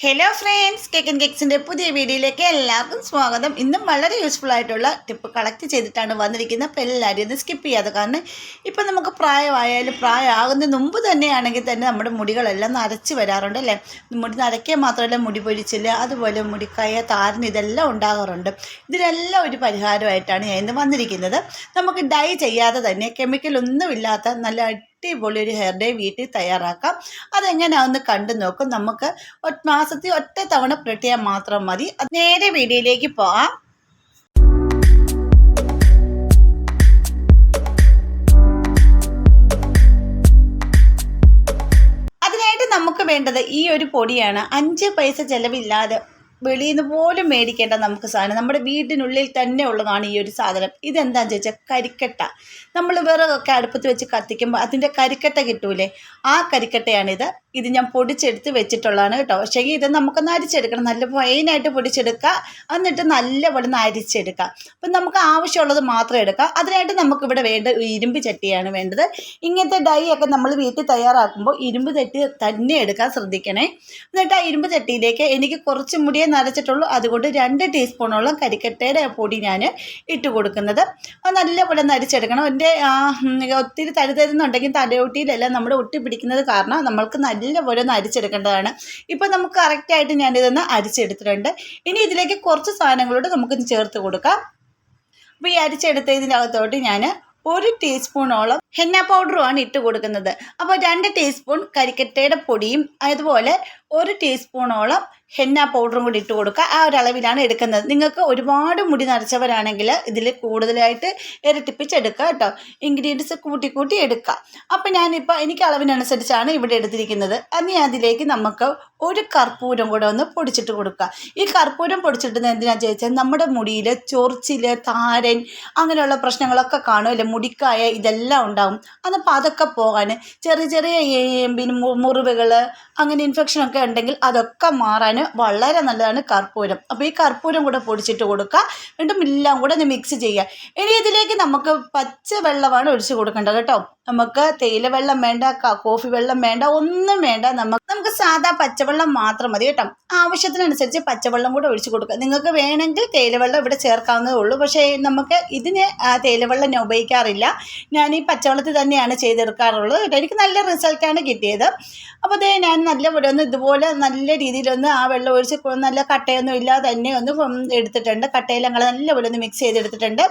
Hello friends cake and കേക്സിന്റെ പുതിയ വീഡിയോയിലേക്ക് എല്ലാവർക്കും സ്വാഗതം. ഇന്നും വളരെ യൂസ്ഫുൾ ആയിട്ടുള്ള ടിപ്പ് കളക്ട് ചെയ്തിട്ടാണ് വന്നിരിക്കുന്നത്. അപ്പോൾ എല്ലാവരും ഇത് സ്കിപ്പ് ചെയ്യാതെ കാരണം ഇപ്പം നമുക്ക് പ്രായമായാലും പ്രായമാകുന്നതിന് മുമ്പ് തന്നെയാണെങ്കിൽ തന്നെ നമ്മുടെ മുടികളെല്ലാം നരച്ച് വരാറുണ്ട് അല്ലേ? മുടി നരയ്ക്കാൻ മാത്രമല്ല മുടി പൊഴിച്ചില്ല അതുപോലെ മുടിക്കായ താരന് ഇതെല്ലാം ഉണ്ടാകാറുണ്ട്. ഇതിനെല്ലാം ഒരു പരിഹാരമായിട്ടാണ് ഞാൻ ഇന്ന് വന്നിരിക്കുന്നത്. നമുക്ക് ഡൈ ചെയ്യാതെ തന്നെ കെമിക്കൽ ഒന്നുമില്ലാത്ത നല്ല അടിപൊളി ഒരു ഹെയർ ഡേ വീട്ടിൽ തയ്യാറാക്കാം. അതെങ്ങനെയാണെന്ന് കണ്ടു നോക്കും. നമുക്ക് മാസത്തിൽ ഒറ്റ തവണ പ്രിട്ട് ചെയ്യാൻ മാത്രം മതി. അത് നേരെ വീഡിയോയിലേക്ക് അതിനായിട്ട് നമുക്ക് വേണ്ടത് ഈ ഒരു പൊടിയാണ്. അഞ്ച് പൈസ ചിലവില്ലാതെ വെളിയിൽ നിന്ന് പോലും മേടിക്കേണ്ട നമുക്ക് സാധനം. നമ്മുടെ വീടിനുള്ളിൽ തന്നെ ഉള്ളതാണ് ഈ ഒരു സാധനം. ഇതെന്താണെന്ന് ചോദിച്ചാൽ കരിക്കട്ട. നമ്മൾ വിറകൊക്കെ അടുപ്പത്ത് വെച്ച് കത്തിക്കുമ്പോൾ അതിന്റെ കരിക്കട്ട കിട്ടൂലേ? ആ കരിക്കട്ടയാണിത്. ഇത് ഞാൻ പൊടിച്ചെടുത്ത് വെച്ചിട്ടുള്ളതാണ് കേട്ടോ. പക്ഷേ ഇത് നമുക്കൊന്ന് അരിച്ചെടുക്കണം. നല്ല ഫൈനായിട്ട് പൊടിച്ചെടുക്കുക. എന്നിട്ട് നല്ലപോലെ ഒന്ന് അരിച്ചെടുക്കുക. അപ്പം നമുക്ക് ആവശ്യമുള്ളത് മാത്രം എടുക്കാം. അതിനായിട്ട് നമുക്കിവിടെ വേണ്ട ഇരുമ്പ് ചട്ടിയാണ് വേണ്ടത്. ഇങ്ങനത്തെ ഡൈ ഒക്കെ നമ്മൾ വീട്ടിൽ തയ്യാറാക്കുമ്പോൾ ഇരുമ്പ് ചട്ടി തന്നെ എടുക്കാൻ ശ്രദ്ധിക്കണേ. എന്നിട്ട് ആ ഇരുമ്പ് ചട്ടിയിലേക്ക് എനിക്ക് കുറച്ച് മുടിയെ നരച്ചിട്ടുള്ളൂ. അതുകൊണ്ട് രണ്ട് ടീസ്പൂണോളം കരിക്കട്ടയുടെ പൊടി ഞാൻ ഇട്ട് കൊടുക്കുന്നത്. അത് നല്ലപോലെ നരിച്ചെടുക്കണം എന്റെ ആ, ഉം, ഒത്തിരി തരി തരുന്നുണ്ടെങ്കിൽ തലയൊട്ടിയിലെല്ലാം നമ്മൾ ഒട്ടി പിടിക്കുന്നത് കാരണം നമ്മൾക്ക് നല്ലപോലെ ഒന്ന് അരിച്ചെടുക്കേണ്ടതാണ്. ഇപ്പം നമുക്ക് കറക്റ്റായിട്ട് ഞാനിതൊന്ന് അരിച്ചെടുത്തിട്ടുണ്ട്. ഇനി ഇതിലേക്ക് കുറച്ച് സാധനങ്ങളോട് നമുക്കൊന്ന് ചേർത്ത് കൊടുക്കാം. അപ്പോൾ ഈ അരിച്ചെടുത്ത ഇതിനകത്തോട്ട് ഞാൻ ഒരു ടീസ്പൂണോളം ഹെന്ന പൗഡറുമാണ് ഇട്ട് കൊടുക്കുന്നത്. അപ്പോൾ രണ്ട് ടീസ്പൂൺ കരിക്കട്ടയുടെ പൊടിയും അതുപോലെ ഒരു ടീസ്പൂണോളം ഹെന്ന പൗഡറും കൂടി ഇട്ട് കൊടുക്കുക. ആ ഒരു അളവിലാണ് എടുക്കുന്നത്. നിങ്ങൾക്ക് ഒരുപാട് മുടി നരച്ചവരാണെങ്കിൽ ഇതിൽ കൂടുതലായിട്ട് ഇരട്ടിപ്പിച്ചെടുക്കുക കേട്ടോ. ഇൻഗ്രീഡിയൻസ് കൂട്ടി കൂട്ടി എടുക്കുക. അപ്പോൾ ഞാനിപ്പോൾ എനിക്ക് അളവിനനുസരിച്ചാണ് ഇവിടെ എടുത്തിരിക്കുന്നത്. ഇനി അതിലേക്ക് നമുക്ക് ഒരു കർപ്പൂരം കൂടെ ഒന്ന് പൊടിച്ചിട്ട് കൊടുക്കുക. ഈ കർപ്പൂരം പൊടിച്ചിട്ടുന്നത് എന്തിനാണെന്ന് ചോദിച്ചാൽ നമ്മുടെ മുടിയിൽ ചൊറിച്ചിൽ താരൻ അങ്ങനെയുള്ള പ്രശ്നങ്ങളൊക്കെ കാണും. അല്ലെ? മുടിക്കായ ഇതെല്ലാം ഉണ്ടാവും. അതപ്പോൾ അതൊക്കെ പോകാൻ ചെറിയ ചെറിയ പിന്നെ മുറിവുകൾ അങ്ങനെ ഇൻഫെക്ഷനൊക്കെ ഉണ്ടെങ്കിൽ അതൊക്കെ മാറാൻ വളരെ നല്ലതാണ് കർപ്പൂരം. അപ്പോൾ ഈ കർപ്പൂരം കൂടെ പൊടിച്ചിട്ട് കൊടുക്കുക. വീണ്ടും എല്ലാം കൂടെ ഒന്ന് മിക്സ് ചെയ്യുക. ഇനി ഇതിലേക്ക് നമുക്ക് പച്ച വെള്ളമാണ് ഒഴിച്ച് കൊടുക്കേണ്ടത് കേട്ടോ. നമുക്ക് തേയില വെള്ളം വേണ്ട കോഫി വെള്ളം വേണ്ട ഒന്നും വേണ്ട. നമുക്ക് നമുക്ക് സാധാ പച്ചവെള്ളം മാത്രം മതി കേട്ടോ. ആവശ്യത്തിനനുസരിച്ച് പച്ചവെള്ളം കൂടെ ഒഴിച്ചു കൊടുക്കുക. നിങ്ങൾക്ക് വേണമെങ്കിൽ തേയില വെള്ളം ഇവിടെ ചേർക്കാവുന്നതേ ഉള്ളൂ. പക്ഷേ നമുക്ക് ഇതിന് തേയില വെള്ളം ഞാൻ ഉപയോഗിക്കാറില്ല. ഞാൻ ഈ പച്ചവെള്ളത്തിൽ തന്നെയാണ് ചെയ്തെടുക്കാറുള്ളത് കേട്ടോ. എനിക്ക് നല്ല റിസൾട്ടാണ് കിട്ടിയത്. അപ്പോൾ അതേ ഞാൻ നല്ല ഒന്ന് ഇതുപോലെ നല്ല രീതിയിലൊന്ന് ആ വെള്ളം ഒഴിച്ച് നല്ല കട്ടയൊന്നും ഇല്ലാതെ തന്നെ ഒന്ന് എടുത്തിട്ടുണ്ട്. കട്ടയിലങ്ങൾ നല്ലപോലെ ഒന്ന് മിക്സ് ചെയ്തെടുത്തിട്ടുണ്ട്.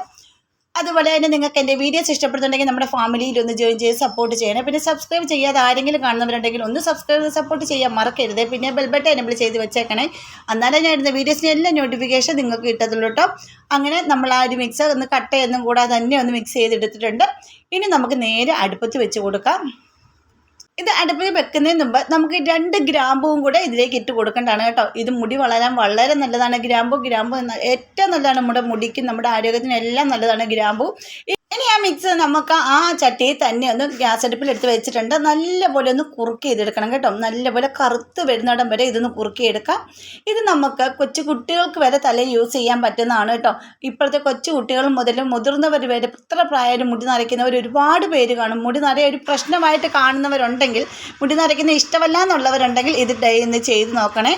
അതുപോലെ തന്നെ നിങ്ങൾക്ക് എന്റെ വീഡിയോസ് ഇഷ്ടപ്പെടുന്നുണ്ടെങ്കിൽ നമ്മുടെ ഫാമിലിയിൽ ഒന്ന് ജോയിൻ ചെയ്ത് സപ്പോർട്ട് ചെയ്യണം. പിന്നെ സബ്സ്ക്രൈബ് ചെയ്യാതെ ആരെങ്കിലും കാണുന്നവരുണ്ടെങ്കിൽ ഒന്ന് സബ്സ്ക്രൈബ് സപ്പോർട്ട് ചെയ്യാൻ മറക്കരുത്. പിന്നെ ബെൽബട്ടൺ എനബിൾ ചെയ്ത് വെച്ചേക്കണേ. എന്നാലേ ഞാൻ ഇടുന്ന വീഡിയോസിന് എല്ലാ നോട്ടിഫിക്കേഷൻ നിങ്ങൾക്ക് കിട്ടത്തുള്ളൂ കേട്ടോ. അങ്ങനെ നമ്മൾ ആ ഒരു മിക്സ് ഒന്ന് കട്ടയൊന്നും കൂടാതെ തന്നെ ഒന്ന് മിക്സ് ചെയ്തെടുത്തിട്ടുണ്ട്. ഇനി നമുക്ക് നേരെ അടുപ്പത്ത് വെച്ച് കൊടുക്കാം. ഇത് അടുപ്പിൽ വെക്കുന്നതിന് മുമ്പ് നമുക്ക് രണ്ട് ഗ്രാമ്പുവും കൂടെ ഇതിലേക്ക് ഇട്ട് കൊടുക്കേണ്ടതാണ് കേട്ടോ. ഇത് മുടി വളരാൻ വളരെ നല്ലതാണ്. ഗ്രാമ്പു ഗ്രാമ്പു എന്ന ഏറ്റവും നല്ലതാണ് നമ്മുടെ മുടിക്കും നമ്മുടെ ആരോഗ്യത്തിനും എല്ലാം നല്ലതാണ് ഗ്രാമ്പു. ഇനി ആ മിക്സ് നമുക്ക് ആ ചട്ടിയിൽ തന്നെ ഒന്ന് ഗ്യാസ് അടുപ്പിൽ എടുത്ത് വെച്ചിട്ടുണ്ട്. നല്ലപോലെ ഒന്ന് കുറുക്കി ചെയ്തെടുക്കണം കേട്ടോ. നല്ലപോലെ കറുത്ത് വരുന്നിടം വരെ ഇതൊന്ന് കുറുക്കി എടുക്കാം. ഇത് നമുക്ക് കൊച്ചു കുട്ടികൾക്ക് വരെ തലയിൽ യൂസ് ചെയ്യാൻ പറ്റുന്നതാണ് കേട്ടോ. ഇപ്പോഴത്തെ കൊച്ചു കുട്ടികൾ മുതൽ മുതിർന്നവർ വരെ എത്ര പ്രായം മുടി നരയ്ക്കുന്നവർ ഒരുപാട് പേര് കാണും. മുടി നരയ ഒരു പ്രശ്നമായിട്ട് കാണുന്നവരുണ്ടെങ്കിൽ മുടി നരയ്ക്കുന്ന ഇഷ്ടമല്ല എന്നുള്ളവരുണ്ടെങ്കിൽ ഇത് ഡേ ഇന്ന് ചെയ്ത് നോക്കണേ.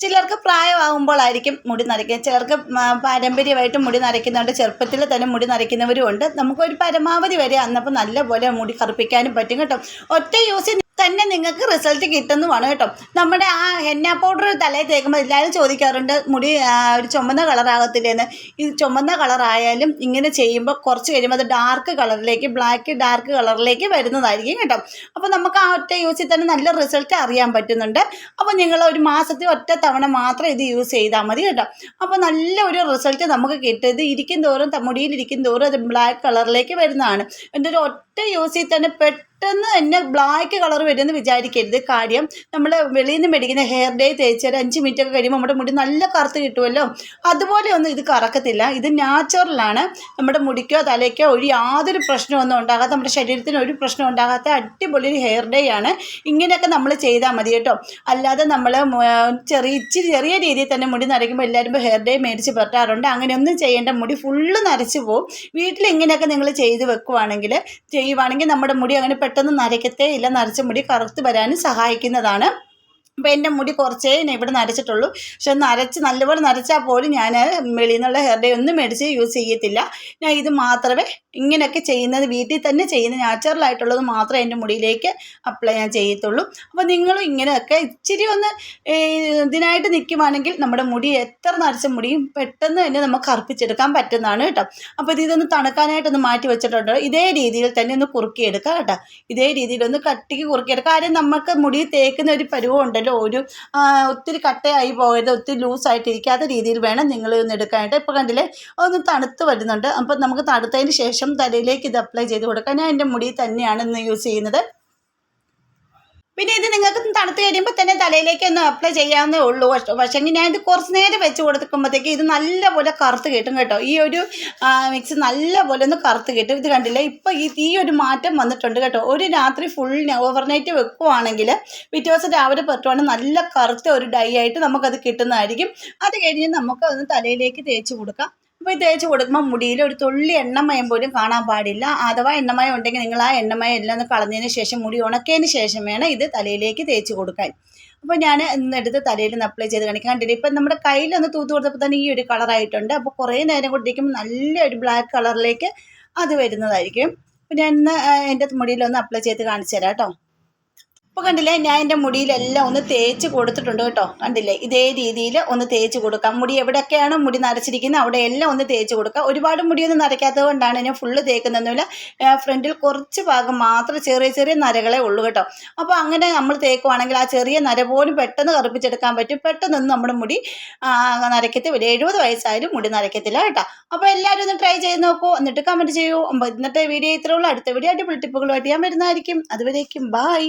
ചിലർക്ക് പ്രായമാകുമ്പോഴായിരിക്കും മുടി നരയ്ക്കുക. ചിലർക്ക് പാരമ്പര്യമായിട്ട് മുടി നരയ്ക്കുന്നുണ്ട് ചെറുപ്പത്തിൽ തന്നെ മുടി നരയ്ക്കുന്നവരും ഉണ്ട്. നമുക്കൊരു പരമാവധി വരെ അന്നപ്പോൾ നല്ലപോലെ മുടി കറുപ്പിക്കാനും പറ്റും കേട്ടോ. ഒറ്റ യൂസ് തന്നെ നിങ്ങൾക്ക് റിസൾട്ട് കിട്ടുന്നതുമാണ് കേട്ടോ. നമ്മുടെ ആ ഹെന്ന പൗഡർ തലയിൽ തേക്കുമ്പോൾ എല്ലാവരും ചോദിക്കാറുണ്ട് മുടി ഒരു ചുമന്ന കളറാകത്തില്ലെന്ന് ഈ ചുമന്ന കളറായാലും ഇങ്ങനെ ചെയ്യുമ്പോൾ കുറച്ച് കഴിയുമ്പോൾ അത് ഡാർക്ക് കളറിലേക്ക് ബ്ലാക്ക് ഡാർക്ക് കളറിലേക്ക് വരുന്നതായിരിക്കും കേട്ടോ. അപ്പോൾ നമുക്ക് ആ ഒറ്റ യൂസിൽ തന്നെ നല്ല റിസൾട്ട് അറിയാൻ പറ്റുന്നുണ്ട്. അപ്പോൾ നിങ്ങൾ ഒരു മാസത്തിൽ ഒറ്റ തവണ മാത്രം ഇത് യൂസ് ചെയ്താൽ മതി കേട്ടോ. അപ്പോൾ നല്ല ഒരു റിസൾട്ട് നമുക്ക് കിട്ടും. ഇത് ഇരിക്കും തോറും മുടിയിൽ മുടിയിലിരിക്കും തോറും അത് ബ്ലാക്ക് കളറിലേക്ക് വരുന്നതാണ്. ഒരു ഒറ്റ യൂസിൽ തന്നെ പെട്ടെന്ന് തന്നെ ബ്ലാക്ക് കളർ വരുമെന്ന് വിചാരിക്കരുത്. കാര്യം നമ്മൾ വെളിയിൽ നിന്ന് മേടിക്കുന്ന ഹെയർ ഡേ തേച്ച് ഒരു അഞ്ച് മിനിറ്റ് ഒക്കെ കഴിയുമ്പോൾ നമ്മുടെ മുടി നല്ല കറുത്ത് കിട്ടുമല്ലോ അതുപോലെ ഒന്നും ഇത് കറക്കത്തില്ല. ഇത് നാച്ചുറലാണ് നമ്മുടെ മുടിക്കോ തലയ്ക്കോ ഒരു യാതൊരു പ്രശ്നമൊന്നും ഉണ്ടാകാത്ത നമ്മുടെ ശരീരത്തിന് ഒരു പ്രശ്നം ഉണ്ടാകാത്ത അടിപൊളി ഒരു ഹെയർ ഡേ ആണ്. ഇങ്ങനെയൊക്കെ നമ്മൾ ചെയ്താൽ മതി കേട്ടോ. അല്ലാതെ നമ്മൾ ചെറിയ ഇച്ചിരി ചെറിയ രീതിയിൽ തന്നെ മുടി നരയ്ക്കുമ്പോൾ എല്ലാവരും ഹെയർ ഡേ മേടിച്ച് പെട്ടാറുണ്ട് അങ്ങനെയൊന്നും ചെയ്യേണ്ട. മുടി ഫുള്ള് നരച്ച് പോവും. വീട്ടിൽ ഇങ്ങനെയൊക്കെ നിങ്ങൾ ചെയ്ത് വെക്കുവാണെങ്കിൽ ചെയ്യുവാണെങ്കിൽ നമ്മുടെ മുടി അങ്ങനെ പെട്ടെന്ന് നരയ്ക്കത്തെ ഇല്ല നരച്ച മുടി കറുത്ത് വരാനും സഹായിക്കുന്നതാണ്. അപ്പോൾ എന്റെ മുടി കുറച്ചേ ഞാൻ ഇവിടെ നരച്ചിട്ടുള്ളൂ. പക്ഷെ നരച്ച് നല്ലപോലെ നരച്ചാൽ പോലും ഞാൻ വെളിയിൽ നിന്നുള്ള ഹെയർ ഡേ ഒന്നും മേടിച്ച് യൂസ് ചെയ്യത്തില്ല. ഞാൻ ഇത് മാത്രമേ ഇങ്ങനെയൊക്കെ ചെയ്യുന്നത് വീട്ടിൽ തന്നെ ചെയ്യുന്ന നാച്ചുറൽ ആയിട്ടുള്ളത് മാത്രമേ എന്റെ മുടിയിലേക്ക് അപ്ലൈ ഞാൻ ചെയ്യത്തുള്ളൂ. അപ്പോൾ നിങ്ങളും ഇങ്ങനെയൊക്കെ ഇച്ചിരി ഒന്ന് ഇതിനായിട്ട് നിൽക്കുവാണെങ്കിൽ നമ്മുടെ മുടി എത്ര നരച്ച മുടിയും പെട്ടെന്ന് തന്നെ നമുക്ക് അർപ്പിച്ചെടുക്കാൻ പറ്റുന്നതാണ് കേട്ടോ. അപ്പോൾ ഇത് ഇതൊന്ന് തണുക്കാനായിട്ടൊന്ന് മാറ്റി വെച്ചിട്ടുണ്ട്. ഇതേ രീതിയിൽ തന്നെ ഒന്ന് കുറുക്കിയെടുക്കാം കേട്ടോ. ഇതേ രീതിയിൽ ഒന്ന് കട്ടിക്ക് കുറുക്കിയെടുക്കാം. കാര്യം നമുക്ക് മുടി തേക്കുന്ന ഒരു പരുവം ഒരു ഒത്തിരി കട്ടയായി പോകരുത് ഒത്തിരി ലൂസായിട്ട് ഇരിക്കാത്ത രീതിയിൽ വേണം നിങ്ങൾ ഒന്ന് എടുക്കാനായിട്ട്. ഇപ്പോൾ കണ്ടില്ലേ? ഒന്ന് തണുത്ത് വരുന്നുണ്ട്. അപ്പം നമുക്ക് തണുത്തതിന് ശേഷം തലയിലേക്ക് ഇത് അപ്ലൈ ചെയ്ത് കൊടുക്കാം. ഞാൻ എന്റെ മുടി തന്നെയാണ് ഇന്ന് യൂസ് ചെയ്യുന്നത്. പിന്നെ ഇത് നിങ്ങൾക്ക് തണുത്ത് കഴിയുമ്പോൾ തന്നെ തലയിലേക്ക് ഒന്ന് അപ്ലൈ ചെയ്യാവുന്നേ ഉള്ളൂ. പക്ഷേ ഞാൻ ഇത് കുറച്ച് നേരം വെച്ച് കൊടുക്കുമ്പോഴത്തേക്ക് ഇത് നല്ലപോലെ കറുത്ത് കിട്ടും കേട്ടോ. ഈ ഒരു മിക്സ് നല്ലപോലെ ഒന്ന് കറുത്ത് കിട്ടും. ഇത് കണ്ടില്ലേ? ഇപ്പോൾ ഈ ഈ ഒരു മാറ്റം വന്നിട്ടുണ്ട് കേട്ടോ. ഒരു രാത്രി ഫുൾ ഓവർനൈറ്റ് വെക്കുവാണെങ്കിൽ പിറ്റേ ദിവസം രാവിലെ പെട്ടുവാണെങ്കിൽ നല്ല കറുത്ത ഒരു ഡൈ ആയിട്ട് നമുക്കത് കിട്ടുന്നതായിരിക്കും. അത് കഴിഞ്ഞ് നമുക്ക് ഒന്ന് തലയിലേക്ക് തേച്ച് കൊടുക്കാം. അപ്പോൾ ഈ തേച്ച് കൊടുക്കുമ്പോൾ മുടിയിൽ ഒരു തുള്ളി എണ്ണമയം പോലും കാണാൻ പാടില്ല. അഥവാ എണ്ണമയം ഉണ്ടെങ്കിൽ നിങ്ങൾ ആ എണ്ണമയം എല്ലാം ഒന്ന് കളഞ്ഞതിന് ശേഷം മുടി ഉണക്കിയതിന് ശേഷം വേണം ഇത് തലയിലേക്ക് തേച്ച് കൊടുക്കാൻ. അപ്പോൾ ഞാൻ ഇന്നെടുത്ത് തലയിൽ നിന്ന് അപ്ലൈ ചെയ്ത് കാണിക്കാൻ കണ്ടില്ല? ഇപ്പം നമ്മുടെ കയ്യിലൊന്ന് തൂത്ത് കൊടുത്തപ്പോൾ തന്നെ ഈ ഒരു കളറായിട്ടുണ്ട് അപ്പോൾ കുറേ നേരം കൊണ്ടിരിക്കുമ്പോൾ നല്ലൊരു ബ്ലാക്ക് കളറിലേക്ക് അത് വരുന്നതായിരിക്കും. അപ്പോൾ ഞാൻ ഇന്ന് എന്റെ മുടിയിലൊന്ന് അപ്ലൈ ചെയ്ത് കാണിച്ചു തരാം കേട്ടോ. അപ്പോൾ കണ്ടില്ലേ ഞാൻ എന്റെ മുടിയിലെല്ലാം ഒന്ന് തേച്ച് കൊടുത്തിട്ടുണ്ട് കേട്ടോ. കണ്ടില്ലേ ഇതേ രീതിയിൽ ഒന്ന് തേച്ച് കൊടുക്കാം. മുടി എവിടെയൊക്കെയാണ് മുടി നരച്ചിരിക്കുന്നത് അവിടെ എല്ലാം ഒന്ന് തേച്ച് കൊടുക്കുക ഒരുപാട് മുടിയൊന്നും നരയ്ക്കാത്തത് കൊണ്ടാണ് ഞാൻ ഫുള്ള് തേക്കുന്നൊന്നുമില്ല. ഫ്രണ്ടിൽ കുറച്ച് ഭാഗം മാത്രം ചെറിയ ചെറിയ നരകളെ ഉള്ളൂ കേട്ടോ. അപ്പോൾ അങ്ങനെ നമ്മൾ തേക്കുവാണെങ്കിൽ ആ ചെറിയ നര പോലും പെട്ടെന്ന് കറുപ്പിച്ചെടുക്കാൻ പറ്റും. പെട്ടെന്നൊന്നും നമ്മുടെ മുടി നരയ്ക്കത്തി ഒരു എഴുപത് വയസ്സായാലും മുടി നരയ്ക്കത്തില്ല കേട്ടോ. അപ്പോൾ എല്ലാവരും ഒന്ന് ട്രൈ ചെയ്ത് നോക്കൂ. എന്നിട്ട് കമന്റ് ചെയ്യൂ. ഇന്നത്തെ വീഡിയോ ഇത്രയുള്ളൂ അടുത്ത വീഡിയോ അടിപൊളി ടിപ്പുകളുമായിട്ട് ഞാൻ വരുന്നതായിരിക്കും. അതുവരേക്കും ബായ്